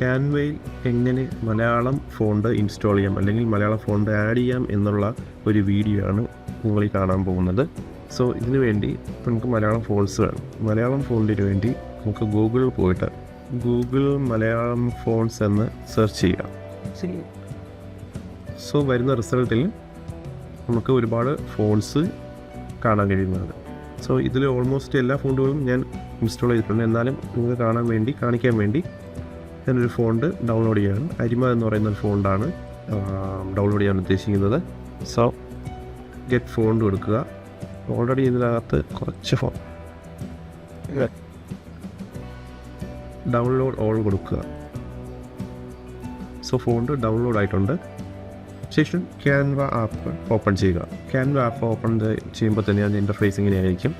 ക്യാൻവയിൽ എങ്ങനെ Malayalam font install ചെയ്യാം അല്ലെങ്കിൽ മലയാളം ഫോണ്ട് ആഡ് ചെയ്യാം എന്നുള്ള ഒരു വീഡിയോ ആണ് നിങ്ങൾ ഈ കാണാൻ പോകുന്നത്. സോ ഇതിനു വേണ്ടി നമുക്ക് മലയാളം ഫോൾസ് വേണം. മലയാളം ഫോണ്ടിന് വേണ്ടി നമുക്ക് ഗൂഗിളിൽ പോയിട്ട് ഗൂഗിൾ മലയാളം ഫോൺസ് എന്ന് സെർച്ച് ചെയ്യാം. സോ വരുന്ന റിസൾട്ടിൽ നമുക്ക് ഒരുപാട് ഫോൺസ് കാണാൻ കഴിയുന്നതാണ് സോ ഇതിൽ ഓൾമോസ്റ്റ് എല്ലാ ഫോണുകളും ഞാൻ ഇൻസ്റ്റാൾ ചെയ്തിട്ടുണ്ട്. എന്നാലും നിങ്ങൾക്ക് കാണാൻ വേണ്ടി കാണിക്കാൻ വേണ്ടി ഞാനൊരു ഫോണ്ട് ഡൗൺലോഡ് ചെയ്യാണ്. അരിമ എന്ന് പറയുന്ന ഒരു ഫോണ്ടാണ് ഡൗൺലോഡ് ചെയ്യാൻ ഉദ്ദേശിക്കുന്നത്. സോ ഗെറ്റ് ഫോണ്ട് കൊടുക്കുക. ഓൾറെഡി ഇതിനകത്ത് കുറച്ച് ഫോൺ ഡൗൺലോഡ് ഓൾ കൊടുക്കുക. സോ ഫോണ്ട് ഡൗൺലോഡ് ആയിട്ടുണ്ട്. ശേഷം ക്യാൻവ ആപ്പ് ഓപ്പൺ ചെയ്യുക. ക്യാൻവ ആപ്പ് ഓപ്പൺ ചെയ്യുമ്പോൾ തന്നെ അതിന്റെ ഇന്റർഫേസ് ഇങ്ങനെയായിരിക്കും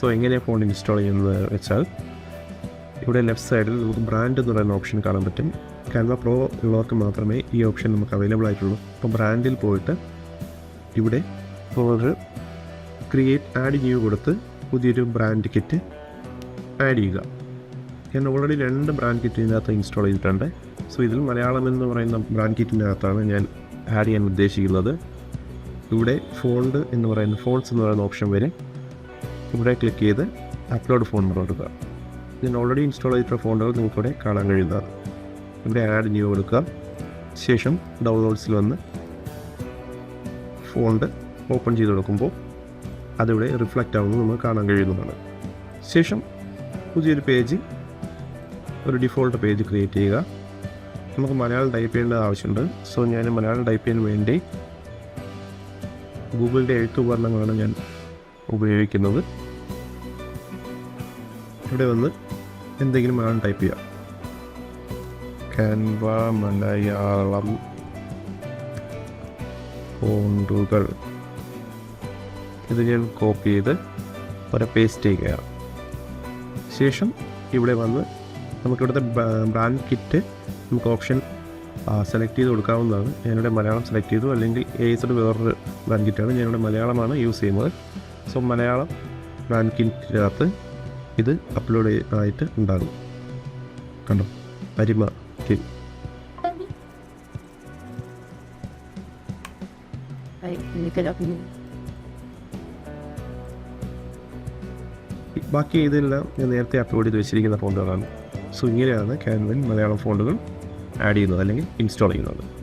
സോ എങ്ങനെയാണ് ഫോൺ ഇൻസ്റ്റാൾ ചെയ്യുന്നത് വെച്ചാൽ ഇവിടെ ലെഫ്റ്റ് സൈഡിൽ നമുക്ക് ബ്രാൻഡ് എന്ന് പറയുന്ന ഓപ്ഷൻ കാണാൻ പറ്റും. കാൻവ പ്രോ ഉള്ളവർക്ക് മാത്രമേ ഈ ഓപ്ഷൻ നമുക്ക് അവൈലബിൾ ആയിട്ടുള്ളൂ. അപ്പോൾ ബ്രാൻഡിൽ പോയിട്ട് ഇവിടെ ഒരു ക്രിയേറ്റ് ആഡ് ന്യൂ കൊടുത്ത് പുതിയൊരു ബ്രാൻഡ് കിറ്റ് ആഡ് ചെയ്യുക. ഞാൻ ഓൾറെഡി രണ്ട് ബ്രാൻഡ് കിറ്റ് ഇതിനകത്ത് ഇൻസ്റ്റാൾ ചെയ്തിട്ടുണ്ട്. സോ ഇതിൽ മലയാളം എന്ന് പറയുന്ന ബ്രാൻഡ് കിറ്റിനകത്താണ് ഞാൻ ആഡ് ചെയ്യാൻ ഉദ്ദേശിക്കുന്നത്. ഇവിടെ ഫോണ്ട് എന്ന് പറയുന്ന ഫോൺസ് എന്ന് പറയുന്ന ഓപ്ഷൻ വരെ ഇവിടെ ക്ലിക്ക് ചെയ്ത് അപ്ലോഡ് ഫോൺ കൊടുക്കുക. ഞാൻ ഓൾറെഡി ഇൻസ്റ്റാൾ ചെയ്തിട്ടുള്ള ഫോണുകൾ നിങ്ങൾക്കിവിടെ കാണാൻ കഴിയുന്നതാണ്. ഇവിടെ ആഡ് ന്യൂ കൊടുക്കുക. ശേഷം ഡൗൺലോഡ്സിൽ വന്ന് ഫോണ്ട് ഓപ്പൺ ചെയ്ത് കൊടുക്കുമ്പോൾ അതിവിടെ റിഫ്ലക്റ്റ് ആവുന്നത് നമുക്ക് കാണാൻ കഴിയുന്നതാണ്. ശേഷം പുതിയൊരു പേജ് ഒരു ഡിഫോൾട്ട് പേജ് ക്രിയേറ്റ് ചെയ്യുക. നമുക്ക് മലയാളം ടൈപ്പ് ചെയ്യേണ്ട ആവശ്യമുണ്ട്. സോ ഞാൻ മലയാളം ടൈപ്പ് ചെയ്യാൻ വേണ്ടി ഗൂഗിളിന്റെ എഴുത്ത് ഉപകരണങ്ങളാണ് ഞാൻ ഉപയോഗിക്കുന്നത്. ഇവിടെ വന്ന് എന്തെങ്കിലും മലയാളം ടൈപ്പ് ചെയ്യാം. കാൻവ മലയാളം ഫോണ്ടുകൾ. ഇത് ഞാൻ കോപ്പി ചെയ്ത് ഒരു പേസ്റ്റ് ചെയ്യുകയാണ് ശേഷം ഇവിടെ വന്ന് നമുക്കിവിടുത്തെ ബ്രാൻഡ് കിറ്റ് നമുക്ക് ഓപ്ഷൻ സെലക്ട് ചെയ്ത് കൊടുക്കാവുന്നതാണ്. ഞാനിവിടെ മലയാളം സെലക്ട് ചെയ്തു. അല്ലെങ്കിൽ ഏസഡ് വേറൊരു ബ്രാൻഡ് കിറ്റാണ് ഞാനിവിടെ മലയാളമാണ് യൂസ് ചെയ്യുന്നത്. സോ മലയാളം ബ്രാൻഡ് കിറ്റിനകത്ത് ഇത് അപ്ലോഡ് ആയിട്ട് ഉണ്ടാകും. കണ്ടോ? പരിമ kejap ബാക്കി ഇതെല്ലാം ഞാൻ നേരത്തെ അപ്ലോഡ് ചെയ്ത് വെച്ചിരിക്കുന്ന ഫോണ്ടുകളാണ്. സോ ഇങ്ങനെയാണ് ക്യാൻവൻ മലയാളം ഫോണ്ടുകൾ ആഡ് ചെയ്യുന്നത് അല്ലെങ്കിൽ ഇൻസ്റ്റാൾ ചെയ്യുന്നത്.